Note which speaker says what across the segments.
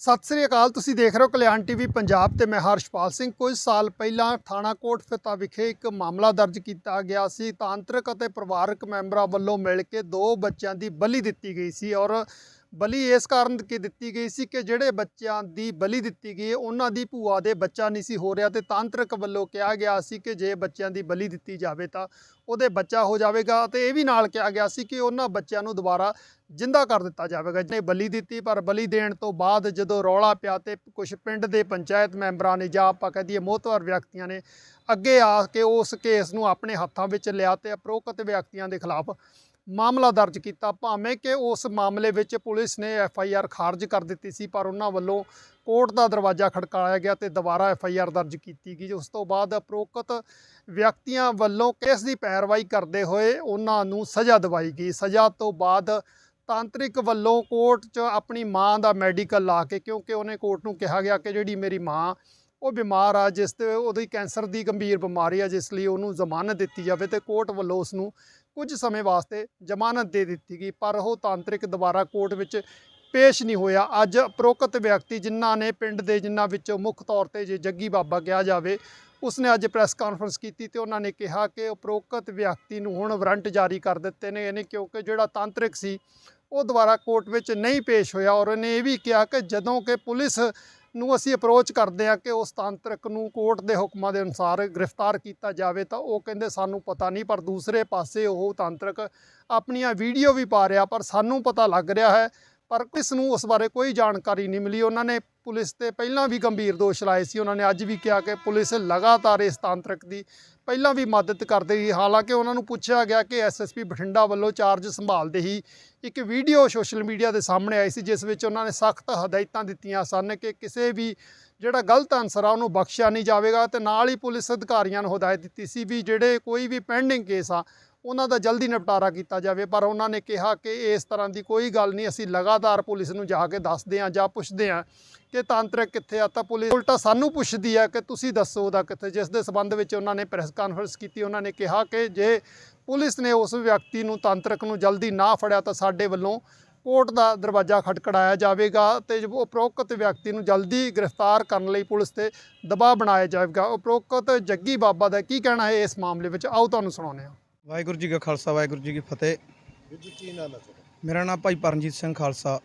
Speaker 1: ਸਤਿ ਸ੍ਰੀ ਅਕਾਲ, ਤੁਸੀਂ ਦੇਖ ਰਹੇ ਹੋ ਕਲਿਆਣ ਟੀਵੀ ਪੰਜਾਬ ਤੇ ਮੈਂ ਹਰਸ਼ਪਾਲ ਸਿੰਘ। ਕੁਝ ਸਾਲ ਪਹਿਲਾਂ ਥਾਣਾ ਕੋਟ ਫਿਤਾ ਵਿਖੇ ਇੱਕ ਮਾਮਲਾ ਦਰਜ ਕੀਤਾ ਗਿਆ ਸੀ। ਤਾਂਤਰਿਕ ਅਤੇ ਪਰਿਵਾਰਕ ਮੈਂਬਰਾਂ ਵੱਲੋਂ ਮਿਲ ਕੇ ਦੋ ਬੱਚਿਆਂ ਦੀ ਬਲੀ ਦਿੱਤੀ ਗਈ ਸੀ ਔਰ ਬਲੀ ਇਸ ਕਾਰਨ ਕਿ ਦਿੱਤੀ ਗਈ ਸੀ ਕਿ ਜਿਹੜੇ ਬੱਚਿਆਂ ਦੀ ਬਲੀ ਦਿੱਤੀ ਗਈ ਉਹਨਾਂ ਦੀ ਭੂਆ ਦੇ ਬੱਚਾ ਨਹੀਂ ਸੀ ਹੋ ਰਿਹਾ ਤੇ ਤਾਂਤਰਿਕ ਵੱਲੋਂ ਕਿਹਾ ਗਿਆ ਸੀ ਕਿ ਜੇ ਬੱਚਿਆਂ ਦੀ ਬਲੀ ਦਿੱਤੀ ਜਾਵੇ ਤਾਂ ਉਹਦੇ ਬੱਚਾ ਹੋ ਜਾਵੇਗਾ ਤੇ ਇਹ ਵੀ ਨਾਲ ਕਿਹਾ ਗਿਆ ਸੀ ਕਿ ਉਹਨਾਂ ਬੱਚਿਆਂ ਨੂੰ ਦੁਬਾਰਾ ਜਿੰਦਾ ਕਰ ਦਿੱਤਾ ਜਾਵੇਗਾ। ਜਿਹਨੇ ਬਲੀ ਦਿੱਤੀ, ਪਰ ਬਲੀ ਦੇਣ ਤੋਂ ਬਾਅਦ ਜਦੋਂ ਰੌਲਾ ਪਿਆ ਤੇ ਕੁਝ ਪਿੰਡ ਦੇ ਪੰਚਾਇਤ ਮੈਂਬਰਾਂ ਨੇ ਜਾਂ ਆਪਾਂ ਕਹਿ ਦਈਏ ਮੋਹਤਵਰ ਵਿਅਕਤੀਆਂ ਨੇ ਅੱਗੇ ਆ ਕੇ ਉਸ ਕੇਸ ਨੂੰ ਆਪਣੇ ਹੱਥਾਂ ਵਿੱਚ ਲਿਆ ਤੇ ਅਪਰੋਕਤ ਵਿਅਕਤੀਆਂ ਦੇ ਖਿਲਾਫ ਮਾਮਲਾ ਦਰਜ ਕੀਤਾ। ਭਾਵੇਂ ਕਿ ਉਸ ਮਾਮਲੇ ਵਿੱਚ ਪੁਲਿਸ ਨੇ ਐਫ ਆਈ ਆਰ ਖਾਰਜ ਕਰ ਦਿੱਤੀ ਸੀ, ਪਰ ਉਹਨਾਂ ਵੱਲੋਂ ਕੋਰਟ ਦਾ ਦਰਵਾਜ਼ਾ ਖੜਕਾਇਆ ਗਿਆ ਤੇ ਦੁਬਾਰਾ ਐਫ ਆਈ ਆਰ ਦਰਜ ਕੀਤੀ ਗਈ। ਉਸ ਤੋਂ ਬਾਅਦ ਅਪਰੋਕਤ ਵਿਅਕਤੀਆਂ ਵੱਲੋਂ ਕੇਸ ਦੀ ਪੈਰਵਾਈ ਕਰਦੇ ਹੋਏ ਉਹਨਾਂ ਨੂੰ ਸਜ਼ਾ ਦਿਵਾਈ ਗਈ। ਸਜ਼ਾ ਤੋਂ ਬਾਅਦ ਤਾਂਤਰਿਕ ਵੱਲੋਂ ਕੋਰਟ 'ਚ ਆਪਣੀ ਮਾਂ ਦਾ ਮੈਡੀਕਲ ਲਾ ਕੇ, ਕਿਉਂਕਿ ਉਹਨੇ ਕੋਰਟ ਨੂੰ ਕਿਹਾ ਗਿਆ ਕਿ ਜਿਹੜੀ ਮੇਰੀ ਮਾਂ, ਉਹ ਬਿਮਾਰ ਆ, ਜਿਸ ਤੇ ਉਹਦੀ ਕੈਂਸਰ ਦੀ ਗੰਭੀਰ ਬਿਮਾਰੀ ਆ, ਜਿਸ ਲਈ ਉਹਨੂੰ ਜ਼ਮਾਨਤ ਦਿੱਤੀ ਜਾਵੇ ਤੇ ਕੋਰਟ ਵੱਲੋਂ ਉਸ ਨੂੰ ਕੁਝ ਸਮੇਂ ਵਾਸਤੇ ਜ਼ਮਾਨਤ ਦੇ ਦਿੱਤੀ ਗਈ, ਪਰ ਉਹ ਤਾਂਤਰਿਕ ਦੁਬਾਰਾ ਕੋਰਟ ਵਿੱਚ ਪੇਸ਼ ਨਹੀਂ ਹੋਇਆ। ਅੱਜ ਉਪਰੋਕਤ ਵਿਅਕਤੀ ਜਿਨ੍ਹਾਂ ਨੇ ਪਿੰਡ ਦੇ ਜਿਨ੍ਹਾਂ ਵਿੱਚੋਂ ਮੁੱਖ ਤੌਰ ਤੇ ਜੇ ਜੱਗੀ ਬਾਬਾ ਕਿਹਾ ਜਾਵੇ, ਉਸਨੇ ਅੱਜ ਪ੍ਰੈਸ ਕਾਨਫਰੰਸ ਕੀਤੀ ਤੇ ਉਹਨਾਂ ਨੇ ਕਿਹਾ ਕਿ ਉਪਰੋਕਤ ਵਿਅਕਤੀ ਨੂੰ ਹੁਣ ਵਾਰੰਟ ਜਾਰੀ ਕਰ ਦਿੱਤੇ ਨੇ ਇਹਨੇ ਕਿਉਂਕਿ ਜਿਹੜਾ ਤਾਂਤਰਿਕ ਸੀ, ਉਹ ਦੁਬਾਰਾ ਕੋਰਟ ਵਿੱਚ ਨਹੀਂ ਪੇਸ਼ ਹੋਇਆ ਔਰ ਉਹਨੇ ਇਹ ਵੀ ਕਿਹਾ ਕਿ ਜਦੋਂ ਕਿ ਪੁਲਿਸ ਨੂੰ ਅਸੀਂ ਅਪਰੋਚ ਕਰਦੇ ਆ ਕਿ ਉਸ ਤਾਂਤਰਿਕ ਨੂੰ ਕੋਰਟ ਦੇ ਹੁਕਮਾਂ ਦੇ ਅਨੁਸਾਰ ਗ੍ਰਿਫਤਾਰ ਕੀਤਾ ਜਾਵੇ ਤਾਂ ਉਹ ਕਹਿੰਦੇ ਸਾਨੂੰ ਪਤਾ ਨਹੀਂ, ਪਰ ਦੂਸਰੇ ਪਾਸੇ ਉਹ ਤਾਂਤਰਿਕ ਆਪਣੀਆਂ ਵੀਡੀਓ ਵੀ ਪਾ ਰਿਹਾ, ਪਰ ਸਾਨੂੰ ਪਤਾ ਲੱਗ ਰਿਹਾ ਹੈ, ਪਰ ਕਿਸ ਨੂੰ ਉਸ ਬਾਰੇ ਕੋਈ ਜਾਣਕਾਰੀ ਨਹੀਂ ਮਿਲੀ। ਉਹਨਾਂ ਨੇ ਪੁਲਿਸ ਤੇ ਪਹਿਲਾਂ ਵੀ ਗੰਭੀਰ ਦੋਸ਼ ਲਾਏ ਸੀ। ਉਹਨਾਂ ਨੇ ਅੱਜ ਵੀ ਕਿਹਾ ਕਿ ਪੁਲਿਸ ਲਗਾਤਾਰ ਇਸ ਤਾਂਤਰਿਕ ਦੀ ਪਹਿਲਾਂ ਵੀ ਮਦਦ ਕਰਦੇ ਸੀ। ਹਾਲਾਂਕਿ ਉਹਨਾਂ ਨੂੰ ਪੁੱਛਿਆ ਗਿਆ ਕਿ ਐਸਐਸਪੀ ਬਠਿੰਡਾ ਵੱਲੋਂ ਚਾਰਜ ਸੰਭਾਲਦੇ ਹੀ ਇੱਕ ਵੀਡੀਓ ਸੋਸ਼ਲ ਮੀਡੀਆ ਦੇ ਸਾਹਮਣੇ ਆਈ ਸੀ, ਜਿਸ ਵਿੱਚ ਉਹਨਾਂ ਨੇ ਸਖਤ ਹਦਾਇਤਾਂ ਦਿੱਤੀਆਂ ਸਨ ਕਿ ਕਿਸੇ ਵੀ ਜਿਹੜਾ ਗਲਤ ਅਨਸਰ ਆ, ਉਹਨੂੰ ਬਖਸ਼ਿਆ ਨਹੀਂ ਜਾਵੇਗਾ ਤੇ ਨਾਲ ਹੀ ਪੁਲਿਸ ਅਧਿਕਾਰੀਆਂ ਨੂੰ ਹਦਾਇਤ ਦਿੱਤੀ ਸੀ ਵੀ ਜਿਹੜੇ ਕੋਈ ਵੀ ਪੈਂਡਿੰਗ ਕੇਸ ਆ ਉਹਨਾਂ ਦਾ ਜਲਦੀ ਨਿਪਟਾਰਾ ਕੀਤਾ ਜਾਵੇ, ਪਰ ਉਹਨਾਂ ਨੇ ਕਿਹਾ ਕਿ ਇਸ ਤਰ੍ਹਾਂ ਦੀ ਕੋਈ ਗੱਲ ਨਹੀਂ, ਅਸੀਂ ਲਗਾਤਾਰ ਪੁਲਿਸ ਨੂੰ ਜਾ ਕੇ ਦੱਸਦੇ ਹਾਂ ਜਾਂ ਪੁੱਛਦੇ ਹਾਂ ਕਿ ਤਾਂਤਰਿਕ ਕਿੱਥੇ ਆ। ਤਾਂ ਪੁਲਿਸ ਉਲਟਾ ਸਾਨੂੰ ਪੁੱਛਦੀ ਹੈ ਕਿ ਤੁਸੀਂ ਦੱਸੋ ਉਹਦਾ ਕਿੱਥੇ, ਜਿਸ ਦੇ ਸਬੰਧ ਵਿੱਚ ਉਹਨਾਂ ਨੇ ਪ੍ਰੈਸ ਕਾਨਫਰੰਸ ਕੀਤੀ, ਉਹਨਾਂ ਨੇ ਕਿਹਾ ਕਿ ਜੇ ਪੁਲਿਸ ਨੇ ਉਸ ਵਿਅਕਤੀ ਨੂੰ ਤਾਂਤਰਿਕ ਨੂੰ ਜਲਦੀ ਨਾ ਫੜਿਆ ਤਾਂ ਸਾਡੇ ਵੱਲੋਂ ਕੋਰਟ ਦਾ ਦਰਵਾਜ਼ਾ ਖਟਖੜਾਇਆ ਜਾਵੇਗਾ ਤੇ ਉਪਰੋਕਤ ਵਿਅਕਤੀ ਨੂੰ ਜਲਦੀ ਗ੍ਰਿਫਤਾਰ ਕਰਨ ਲਈ ਪੁਲਿਸ ਤੇ ਦਬਾਅ ਬਣਾਇਆ ਜਾਵੇਗਾ। ਉਪਰੋਕਤ ਜੱਗੀ ਬਾਬਾ ਦਾ ਕੀ ਕਹਿਣਾ ਹੈ ਇਸ ਮਾਮਲੇ ਵਿੱਚ? ਆਓ ਤੁਹਾਨੂੰ ਸੁਣਾਉਂਦੇ ਹਾਂ।
Speaker 2: ਵਾਹਿਗੁਰੂ ਜੀ ਕਾ ਖਾਲਸਾ ਵਾਹਿਗੁਰੂ ਜੀ ਕੀ ਫਤਿਹ।
Speaker 3: ਵੀਰ ਜੀ ਕੀ ਨਾਮ ਹੈ ਤੁਹਾਡਾ?
Speaker 2: ਮੇਰਾ ਨਾਮ ਭਾਈ ਪਰਮਜੀਤ ਸਿੰਘ ਖਾਲਸਾ।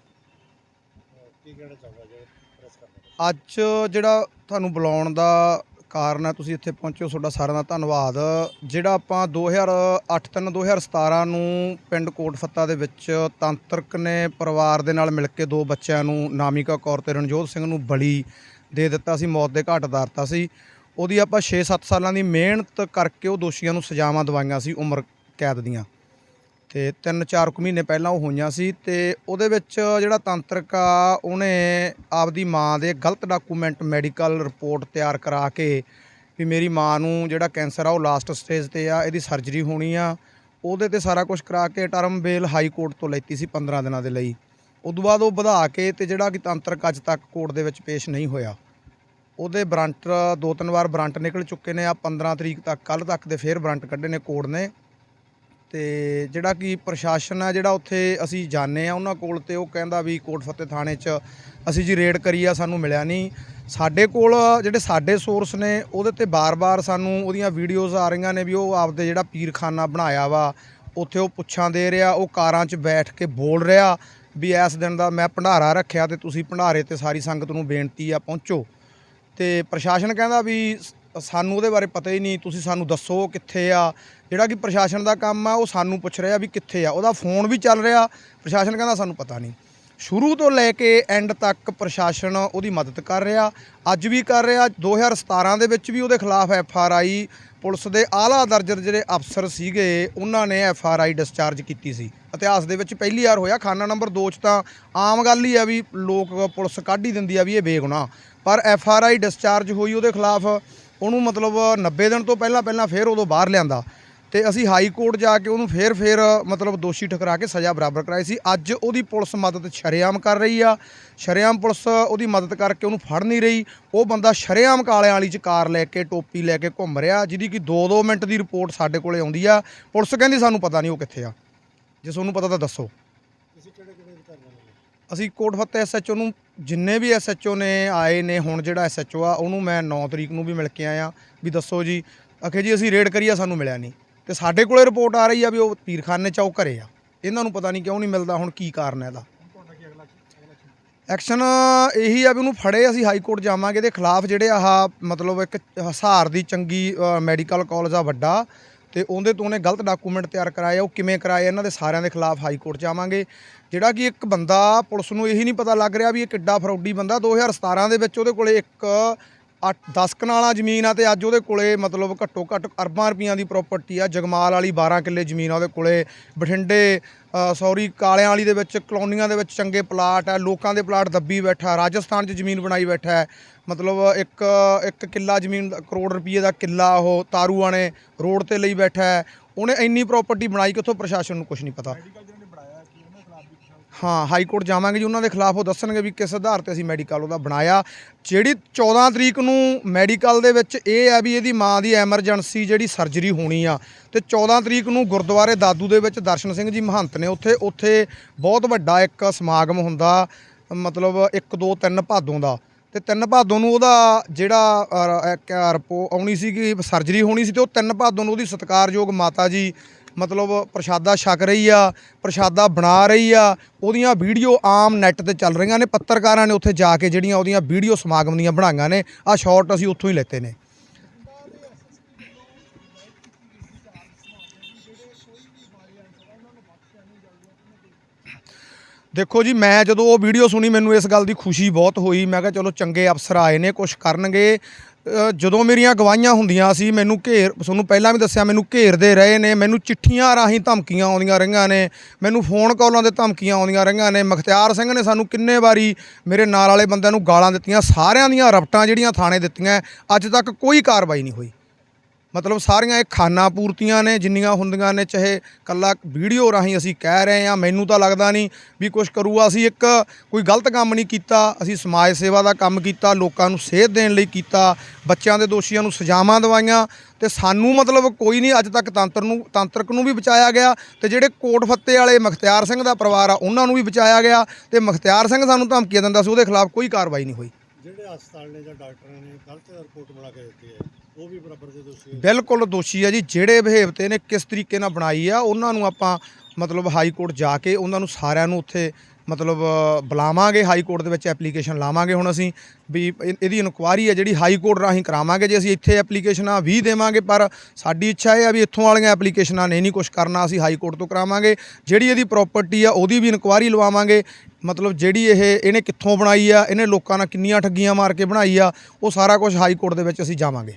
Speaker 3: ਕੀ ਕਹਿਣਾ ਚਾਹੁੰਦਾ ਜੀ ਪ੍ਰੈਸ ਕਰਨਾ
Speaker 2: ਅੱਜ ਜਿਹੜਾ ਤੁਹਾਨੂੰ ਬੁਲਾਉਣ ਦਾ ਕਾਰਨ ਹੈ ਤੁਸੀਂ ਇੱਥੇ ਪਹੁੰਚੇ ਹੋ ਤੁਹਾਡਾ ਸਾਰਿਆਂ ਦਾ ਧੰਨਵਾਦ। ਜਿਹੜਾ ਆਪਾਂ 2008 3 2017 ਨੂੰ ਪਿੰਡ ਕੋਟ ਫੱਤਾ ਦੇ ਵਿੱਚ ਤਾਂਤਰਿਕ ਨੇ ਪਰਿਵਾਰ ਦੇ ਨਾਲ ਮਿਲ ਕੇ ਦੋ ਬੱਚਿਆਂ ਨੂੰ ਨਾਮਿਕਾ ਕੌਰ ਤੇ ਰਣਜੋਤ ਸਿੰਘ ਨੂੰ ਬਲੀ ਦੇ ਦਿੱਤਾ ਸੀ ਮੌਤ ਦੇ ਘਾਟ ਉਤਾਰਤਾ ਸੀ। ਉਹਦੀ ਆਪਾਂ 6-7 ਸਾਲਾਂ ਦੀ ਮਿਹਨਤ ਕਰਕੇ ਉਹ ਦੋਸ਼ੀਆਂ ਨੂੰ ਸਜ਼ਾਵਾਂ ਦਵਾਈਆਂ ਸੀ ਉਮਰ ਕੈਦ ਦੀਆਂ। ਤੇ 3-4 ਕੁ ਮਹੀਨੇ ਪਹਿਲਾਂ ਉਹ ਹੋਈਆਂ ਸੀ ਤੇ ਉਹਦੇ ਵਿੱਚ ਜਿਹੜਾ ਤਾਂਤਰਿਕ ਆ, ਉਹਨੇ ਆਪਦੀ ਮਾਂ ਦੇ ਗਲਤ ਡਾਕੂਮੈਂਟ ਮੈਡੀਕਲ ਰਿਪੋਰਟ ਤਿਆਰ ਕਰਾ ਕੇ ਵੀ ਮੇਰੀ ਮਾਂ ਨੂੰ ਜਿਹੜਾ ਕੈਂਸਰ ਆ, ਉਹ ਲਾਸਟ ਸਟੇਜ ਤੇ ਆ, ਇਹਦੀ ਸਰਜਰੀ ਹੋਣੀ ਆ। ਉਹਦੇ ਤੇ ਸਾਰਾ ਕੁਝ ਕਰਾ ਕੇ ਟਰਮ ਬੇਲ ਹਾਈ ਕੋਰਟ ਤੋਂ ਲੈਤੀ ਸੀ 15 ਦਿਨਾਂ ਦੇ ਲਈ। ਉਦੋਂ ਬਾਅਦ ਉਹ ਵਧਾ ਕੇ ਤੇ ਜਿਹੜਾ ਕਿ ਤਾਂਤਰਿਕ ਅੱਜ ਤੱਕ ਕੋਰਟ ਦੇ ਵਿੱਚ ਪੇਸ਼ ਨਹੀਂ ਹੋਇਆ। ਉਹਦੇ ਬਰੰਟ, ਦੋ ਤਿੰਨ ਵਾਰ ਬਰੰਟ ਨਿਕਲ ਚੁੱਕੇ ਨੇ। ਆ 15 ਤਰੀਕ ਤੱਕ ਕੱਲ ਤੱਕ ਦੇ ਫੇਰ ਬਰੰਟ ਕੱਢੇ ਨੇ ਕੋਰਟ ਨੇ। ਤੇ ਜਿਹੜਾ ਕਿ ਪ੍ਰਸ਼ਾਸਨ ਆ, ਜਿਹੜਾ ਉੱਥੇ ਅਸੀਂ ਜਾਣੇ ਆ, ਉਹਨਾਂ ਕੋਲ ਤੇ ਉਹ ਕਹਿੰਦਾ ਵੀ ਕੋਟ ਫਤਿਹ ਥਾਣੇ 'ਚ ਅਸੀਂ ਜੀ ਰੇਡ ਕਰੀ ਆ, ਸਾਨੂੰ ਮਿਲਿਆ ਨਹੀਂ। ਸਾਡੇ ਕੋਲ ਜਿਹੜੇ ਸਾਡੇ ਸੋਰਸ ਨੇ, ਉਹਦੇ ਤੇ ਬਾਰ-ਬਾਰ ਸਾਨੂੰ ਉਹਦੀਆਂ ਵੀਡੀਓਜ਼ ਆ ਰਹੀਆਂ ਨੇ ਵੀ ਉਹ ਆਪਦੇ ਜਿਹੜਾ ਪੀਰਖਾਨਾ ਬਣਾਇਆ ਵਾ, ਉੱਥੇ ਉਹ ਪੁੱਛਾਂ ਦੇ ਰਿਹਾ, ਉਹ ਕਾਰਾਂ 'ਚ ਬੈਠ ਕੇ ਬੋਲ ਰਿਹਾ ਵੀ ਇਸ ਦਿਨ ਦਾ ਮੈਂ ਭੰਡਾਰਾ ਰੱਖਿਆ ਤੇ ਤੁਸੀਂ ਭੰਡਾਰੇ ਤੇ ਸਾਰੀ ਸੰਗਤ ਨੂੰ ਬੇਨਤੀ ਆ, ਪਹੁੰਚੋ। ਤੇ ਪ੍ਰਸ਼ਾਸਨ ਕਹਿੰਦਾ ਵੀ ਸਾਨੂੰ ਉਹਦੇ ਬਾਰੇ ਪਤਾ ਹੀ ਨਹੀਂ, ਤੁਸੀਂ ਸਾਨੂੰ ਦੱਸੋ ਕਿੱਥੇ ਆ। ਜਿਹੜਾ ਕਿ ਪ੍ਰਸ਼ਾਸਨ ਦਾ ਕੰਮ ਆ, ਉਹ ਸਾਨੂੰ ਪੁੱਛ ਰਿਹਾ ਵੀ ਕਿੱਥੇ ਆ। ਉਹਦਾ ਫੋਨ ਵੀ ਚੱਲ ਰਿਹਾ, ਪ੍ਰਸ਼ਾਸਨ ਕਹਿੰਦਾ ਸਾਨੂੰ ਪਤਾ ਨਹੀਂ। ਸ਼ੁਰੂ ਤੋਂ ਲੈ ਕੇ ਐਂਡ ਤੱਕ ਪ੍ਰਸ਼ਾਸਨ ਉਹਦੀ ਮਦਦ ਕਰ ਰਿਹਾ, ਅੱਜ ਵੀ ਕਰ ਰਿਹਾ। 2017 ਦੇ ਵਿੱਚ ਵੀ ਉਹਦੇ ਖਿਲਾਫ ਐਫ ਆਰ ਆਈ ਪੁਲਿਸ ਦੇ ਆਲਾ ਦਰਜੇ ਜਿਹੜੇ ਅਫਸਰ ਸੀਗੇ, ਉਹਨਾਂ ਨੇ ਐਫ ਆਰ ਆਈ ਡਿਸਚਾਰਜ ਕੀਤੀ ਸੀ। ਇਤਿਹਾਸ ਦੇ ਵਿੱਚ ਪਹਿਲੀ ਵਾਰ ਹੋਇਆ, ਖਾਨਾ ਨੰਬਰ 2 ਚ ਤਾਂ ਆਮ ਗੱਲ ਹੀ ਆ ਵੀ ਲੋਕ ਪੁਲਿਸ ਕੱਢ ਹੀ ਦਿੰਦੀ ਆ ਵੀ ਇਹ ਬੇਗੁਨਾਹ। ਪਰ ਐਫ ਆਰ ਆਈ ਡਿਸਚਾਰਜ ਹੋਈ ਉਹਦੇ ਖਿਲਾਫ ਉਹਨੂੰ ਮਤਲਬ 90 ਦਿਨ ਤੋਂ ਪਹਿਲਾਂ ਪਹਿਲਾਂ ਫੇਰ ਉਦੋਂ ਬਾਹਰ ਲਿਆਂਦਾ ਤੇ ਅਸੀਂ ਹਾਈ ਕੋਰਟ ਜਾ ਕੇ ਉਹਨੂੰ ਫੇਰ ਫੇਰ ਮਤਲਬ ਦੋਸ਼ੀ ਠਕਰਾ ਕੇ ਸਜ਼ਾ ਬਰਾਬਰ ਕਰਾਈ ਸੀ। ਅੱਜ ਉਹਦੀ ਪੁਲਿਸ ਮਦਦ ਸ਼ਰੇਆਮ ਕਰ ਰਹੀ ਆ। ਸ਼ਰੇਆਮ ਪੁਲਿਸ ਉਹਦੀ ਮਦਦ ਕਰਕੇ ਉਹਨੂੰ ਫੜ ਨਹੀਂ ਰਹੀ। ਉਹ ਬੰਦਾ ਸ਼ਰੇਆਮ ਕਾਲਿਆਂ ਵਾਲੀ ਚ ਕਾਰ ਲੈ ਕੇ, ਟੋਪੀ ਲੈ ਕੇ ਘੁੰਮ ਰਿਹਾ, ਜਿਹਦੀ ਕਿ 2-2 ਮਿੰਟ ਦੀ ਰਿਪੋਰਟ ਸਾਡੇ ਕੋਲੇ ਆਉਂਦੀ ਆ। ਪੁਲਿਸ ਕਹਿੰਦੀ ਸਾਨੂੰ ਪਤਾ ਨਹੀਂ ਉਹ ਕਿੱਥੇ ਆ। ਜੇ ਤੁਹਾਨੂੰ ਪਤਾ ਤਾਂ ਦੱਸੋ
Speaker 3: ਤੁਸੀਂ ਕਿਹੜੇ ਕਿਹੜੇ ਅਧਿਕਾਰੀਆਂ ਨੂੰ
Speaker 2: ਅਸੀਂ ਕੋਟ ਫੱਤੇ ਐਸਐਚਓ ਨੂੰ ਜਿੰਨੇ ਵੀ ਐਸਐਚਓ ਨੇ ਆਏ ਨੇ ਹੁਣ ਜਿਹੜਾ ਐਸਐਚਓ ਆ ਉਹਨੂੰ ਮੈਂ 9 ਤਰੀਕ ਨੂੰ ਵੀ ਮਿਲ ਕੇ ਆਇਆ ਵੀ ਦੱਸੋ ਜੀ ਅਖੇ ਜੀ ਅਸੀਂ ਰੇਡ ਕਰੀਆ ਸਾਨੂੰ ਮਿਲਿਆ ਨਹੀਂ। ਤੇ ਸਾਡੇ ਕੋਲੇ ਰਿਪੋਰਟ ਆ ਰਹੀ ਆ ਵੀ ਉਹ ਪੀਰਖਾਨੇ ਚ ਆ, ਉਹ ਘਰੇ ਆ। ਇਹਨਾਂ ਨੂੰ ਪਤਾ ਨਹੀਂ ਕਿਉਂ ਨਹੀਂ ਮਿਲਦਾ ਹੁਣ ਕੀ ਕਾਰਨ ਹੈ ਇਹਦਾ। ਐਕਸ਼ਨ ਇਹੀ ਆ ਵੀ ਉਹਨੂੰ ਫੜੇ ਅਸੀਂ ਹਾਈ ਕੋਰਟ ਜਾਵਾਂਗੇ ਇਹਦੇ ਖਿਲਾਫ ਜਿਹੜੇ ਆਹ ਮਤਲਬ ਇੱਕ ਹਸਾਰ ਦੀ ਚੰਗੀ ਮੈਡੀਕਲ ਕਾਲਜ ਆ ਵੱਡਾ ਤੇ ਉਹਦੇ ਤੋਂ ਉਹਨੇ ਗਲਤ ਡਾਕੂਮੈਂਟ ਤਿਆਰ ਕਰਾਏ ਆ, ਉਹ ਕਿਵੇਂ ਕਰਾਏ ਇਹਨਾਂ ਦੇ ਸਾਰਿਆਂ ਦੇ ਖਿਲਾਫ ਹਾਈ ਕੋਰਟ ਜਾਵਾਂਗੇ। ਜਿਹੜਾ ਕਿ ਇੱਕ ਬੰਦਾ ਪੁਲਿਸ ਨੂੰ ਇਹੀ ਨਹੀਂ ਪਤਾ ਲੱਗ ਰਿਹਾ ਵੀ ਇਹ ਕਿੱਡਾ ਫਰੌਡੀ ਬੰਦਾ 2017 ਦੇ ਵਿੱਚ ਉਹਦੇ ਕੋਲੇ ਇੱਕ 10 ਕਨਾਲਾਂ ਜ਼ਮੀਨ ਆ ਤੇ ਅੱਜ ਉਹਦੇ ਕੋਲੇ ਮਤਲਬ ਘੱਟੋ ਘੱਟ ਅਰਬਾਂ ਰੁਪਈਆਂ ਦੀ ਪ੍ਰਾਪਰਟੀ ਆ। ਜਗਮਾਲ ਵਾਲੀ 12 ਕਿੱਲੇ ਜ਼ਮੀਨ ਆ ਉਹਦੇ ਕੋਲੇ। ਬਠਿੰਡੇ ਸੌਰੀ, ਕਾਲਿਆਂ ਵਾਲੀ ਦੇ ਵਿੱਚ, ਕਲੋਨੀਆਂ ਦੇ ਵਿੱਚ ਚੰਗੇ ਪਲਾਟ ਆ। ਲੋਕਾਂ ਦੇ ਪਲਾਟ ਦੱਬੀ ਬੈਠਾ, ਰਾਜਸਥਾਨ 'ਚ ਜ਼ਮੀਨ ਬਣਾਈ ਬੈਠਾ ਹੈ। ਮਤਲਬ ਇੱਕ ਇੱਕ ਕਿੱਲਾ ਜ਼ਮੀਨ, ਕਰੋੜ ਰੁਪਏ ਦਾ ਕਿੱਲਾ ਉਹ ਤਾਰੂਆਣੇ ਰੋਡ ਤੇ ਲਈ ਬੈਠਾ ਹੈ। ਉਹਨੇ ਇੰਨੀ ਪ੍ਰਾਪਰਟੀ ਬਣਾਈ ਕਿ ਕਿੱਥੋਂ ਪ੍ਰਸ਼ਾਸਨ ਨੂੰ ਕੁਝ ਨਹੀਂ ਪਤਾ। ਹਾਂ ਹਾਈ ਕੋਰਟ ਜਾਵਾਂਗੇ ਜੀ, ਉਹਨਾਂ ਦੇ ਖਿਲਾਫ ਉਹ ਦੱਸਣਗੇ ਵੀ ਕਿਸ ਆਧਾਰ ਤੇ ਅਸੀਂ ਮੈਡੀਕਲ ਉਹਦਾ ਬਣਾਇਆ। ਜਿਹੜੀ 14 ਤਰੀਕ ਨੂੰ ਮੈਡੀਕਲ ਦੇ ਵਿੱਚ ਇਹ ਆ ਵੀ ਇਹਦੀ ਮਾਂ ਦੀ ਐਮਰਜੈਂਸੀ ਜਿਹੜੀ ਸਰਜਰੀ ਹੋਣੀ ਆ, ਤੇ 14 ਤਰੀਕ ਨੂੰ ਗੁਰਦੁਆਰੇ ਦਾਦੂ ਦੇ ਵਿੱਚ ਦਰਸ਼ਨ ਸਿੰਘ ਜੀ ਮਹੰਤ ਨੇ ਉੱਥੇ ਉੱਥੇ ਬਹੁਤ ਵੱਡਾ ਇੱਕ ਸਮਾਗਮ ਹੁੰਦਾ, ਮਤਲਬ 1 2 3 ਭਾਦੋਂ ਦਾ। ਤੇ ਤਿੰਨ ਭਾਦੋਂ ਨੂੰ ਉਹਦਾ ਜਿਹੜਾ ਰਿਪੋ, ਆਉਣੀ ਸੀ ਕਿ ਸਰਜਰੀ ਹੋਣੀ ਸੀ ਤੇ ਉਹ ਤਿੰਨ ਭਾਦੋਂ ਨੂੰ ਉਹਦੀ ਸਤਿਕਾਰਯੋਗ ਮਾਤਾ ਜੀ ਮਤਲਬ ਪ੍ਰਸ਼ਾਦਾ ਛਕ ਰਹੀ ਆ, ਪ੍ਰਸ਼ਾਦਾ ਬਣਾ ਰਹੀ ਆ, ਉਹਦੀਆਂ ਵੀਡੀਓ ਆਮ ਨੈੱਟ ਤੇ ਚੱਲ ਰਹੀਆਂ ਨੇ, ਪੱਤਰਕਾਰਾਂ ਨੇ ਉੱਥੇ ਜਾ ਕੇ ਜਿਹੜੀਆਂ ਉਹਦੀਆਂ ਵੀਡੀਓ ਸਮਾਗਮ ਦੀਆਂ ਬਣਾਈਆਂ ਨੇ ਆ ਸ਼ਾਰਟ ਅਸੀਂ ਉੱਥੋਂ ਹੀ ਲੈਤੇ ਨੇ। ਦੇਖੋ ਜੀ, ਮੈਂ ਜਦੋਂ ਉਹ ਵੀਡੀਓ ਸੁਣੀ, ਮੈਨੂੰ ਇਸ ਗੱਲ ਦੀ ਖੁਸ਼ੀ ਬਹੁਤ ਹੋਈ, ਮੈਂ ਕਿਹਾ ਚਲੋ ਚੰਗੇ ਅਫਸਰ ਆਏ ਨੇ ਕੁਝ ਕਰਨਗੇ। ਜਦੋਂ ਮੇਰੀਆਂ ਗਵਾਹੀਆਂ ਹੁੰਦੀਆਂ ਸੀ, ਮੈਨੂੰ ਘੇਰ, ਤੁਹਾਨੂੰ ਪਹਿਲਾਂ ਵੀ ਦੱਸਿਆ, ਮੈਨੂੰ ਘੇਰਦੇ ਰਹੇ ਨੇ, ਮੈਨੂੰ ਚਿੱਠੀਆਂ ਰਾਹੀਂ ਧਮਕੀਆਂ ਆਉਂਦੀਆਂ ਰਹੀਆਂ ਨੇ, ਮੈਨੂੰ ਫੋਨ ਕਾਲਾਂ ਦੇ ਧਮਕੀਆਂ ਆਉਂਦੀਆਂ ਰਹੀਆਂ ਨੇ। ਮਖਤਿਆਰ ਸਿੰਘ ਨੇ ਸਾਨੂੰ ਕਿੰਨੇ ਵਾਰੀ ਮੇਰੇ ਨਾਲ ਵਾਲੇ ਬੰਦਿਆਂ ਨੂੰ ਗਾਲਾਂ ਦਿੱਤੀਆਂ, ਸਾਰਿਆਂ ਦੀਆਂ ਰਪਟਾਂ ਜਿਹੜੀਆਂ ਥਾਣੇ ਦਿੱਤੀਆਂ, ਅੱਜ ਤੱਕ ਕੋਈ ਕਾਰਵਾਈ ਨਹੀਂ ਹੋਈ। ਮਤਲਬ ਸਾਰੀਆਂ ਇਹ ਖਾਨਾ ਪੂਰਤੀਆਂ ਨੇ, ਜਿੰਨੀਆਂ ਹੁੰਦੀਆਂ ਨੇ, ਚਾਹੇ ਕੱਲਾ ਵੀਡੀਓ ਰਾਹੀਂ ਅਸੀਂ ਕਹਿ ਰਹੇ ਹਾਂ, ਮੈਨੂੰ ਤਾਂ ਲੱਗਦਾ ਨਹੀਂ ਵੀ ਕੁਝ ਕਰੂਗਾ। ਅਸੀਂ ਇੱਕ ਕੋਈ ਗਲਤ ਕੰਮ ਨਹੀਂ ਕੀਤਾ, ਅਸੀਂ ਸਮਾਜ ਸੇਵਾ ਦਾ ਕੰਮ ਕੀਤਾ, ਲੋਕਾਂ ਨੂੰ ਸੇਧ ਦੇਣ ਲਈ ਕੀਤਾ, ਬੱਚਿਆਂ ਦੇ ਦੋਸ਼ੀਆਂ ਨੂੰ ਸਜ਼ਾਵਾਂ ਦਵਾਈਆਂ, ਤੇ ਸਾਨੂੰ ਮਤਲਬ ਕੋਈ ਨਹੀਂ, ਅੱਜ ਤੱਕ ਤੰਤਰ ਨੂੰ, ਤਾਂਤਰਿਕ ਨੂੰ ਵੀ ਬਚਾਇਆ ਗਿਆ, ਤੇ ਜਿਹੜੇ ਕੋਟ ਫੱਤੇ ਵਾਲੇ ਮਖਤਿਆਰ ਸਿੰਘ ਦਾ ਪਰਿਵਾਰ ਆ, ਉਹਨਾਂ ਨੂੰ ਵੀ ਬਚਾਇਆ ਗਿਆ, ਤੇ ਮਖਤਿਆਰ ਸਿੰਘ ਸਾਨੂੰ ਧਮਕੀਆਂ ਦਿੰਦਾ ਸੀ, ਉਹਦੇ ਖਿਲਾਫ ਕੋਈ ਕਾਰਵਾਈ ਨਹੀਂ ਹੋਈ।
Speaker 3: ਜਿਹੜੇ ਹਸਪਤਾਲ ਨੇ ਜਾਂ ਡਾਕਟਰਾਂ ਨੇ ਗਲਤ ਰਿਪੋਰਟ ਬਣਾ ਕੇ ਦਿੱਤੀ ਹੈ, ਉਹ ਵੀ ਬਰਾਬਰ ਦੇ ਦੋਸ਼ੀ ਹੈ।
Speaker 2: ਬਿਲਕੁਲ ਦੋਸ਼ੀ ਆ ਜੀ, ਜਿਹੜੇ ਬਿਹੇਵ ਤੇ ਨੇ ਕਿਸ ਤਰੀਕੇ ਨਾਲ ਬਣਾਈ ਆ, ਉਹਨਾਂ ਨੂੰ ਆਪਾਂ ਮਤਲਬ ਹਾਈ ਕੋਰਟ ਜਾ ਕੇ ਉਹਨਾਂ ਨੂੰ ਸਾਰਿਆਂ ਨੂੰ ਉੱਥੇ ਮਤਲਬ ਬੁਲਾਵਾਂਗੇ, ਹਾਈ ਕੋਰਟ ਦੇ ਵਿੱਚ ਐਪਲੀਕੇਸ਼ਨ ਲਾਵਾਂਗੇ ਹੁਣ ਅਸੀਂ, ਵੀ ਇਹ- ਇਹਦੀ ਇਨਕੁਆਰੀ ਹੈ ਜਿਹੜੀ ਹਾਈ ਕੋਰਟ ਰਾਹੀਂ ਕਰਾਵਾਂਗੇ ਜੇ ਅਸੀਂ ਇੱਥੇ ਐਪਲੀਕੇਸ਼ਨਾਂ ਵੀ ਦੇਵਾਂਗੇ, ਪਰ ਸਾਡੀ ਇੱਛਾ ਇਹ ਆ ਵੀ ਇੱਥੋਂ ਵਾਲੀਆਂ ਐਪਲੀਕੇਸ਼ਨਾਂ ਨੇ ਨਹੀਂ ਕੁਝ ਕਰਨਾ, ਅਸੀਂ ਹਾਈ ਕੋਰਟ ਤੋਂ ਕਰਾਵਾਂਗੇ। ਜਿਹੜੀ ਇਹਦੀ ਪ੍ਰਾਪਰਟੀ ਆ, ਉਹਦੀ ਵੀ ਇਨਕੁਆਰੀ ਲਵਾਵਾਂਗੇ। ਮਤਲਬ ਜਿਹੜੀ ਇਹ, ਇਹਨੇ ਕਿੱਥੋਂ ਬਣਾਈ ਆ, ਇਹਨੇ ਲੋਕਾਂ ਨਾਲ ਕਿੰਨੀਆਂ ਠੱਗੀਆਂ ਮਾਰ ਕੇ ਬਣਾਈ ਆ, ਉਹ ਸਾਰਾ ਕੁਝ ਹਾਈ ਕੋਰਟ ਦੇ ਵਿੱਚ ਅਸੀਂ ਜਾਵਾਂਗੇ।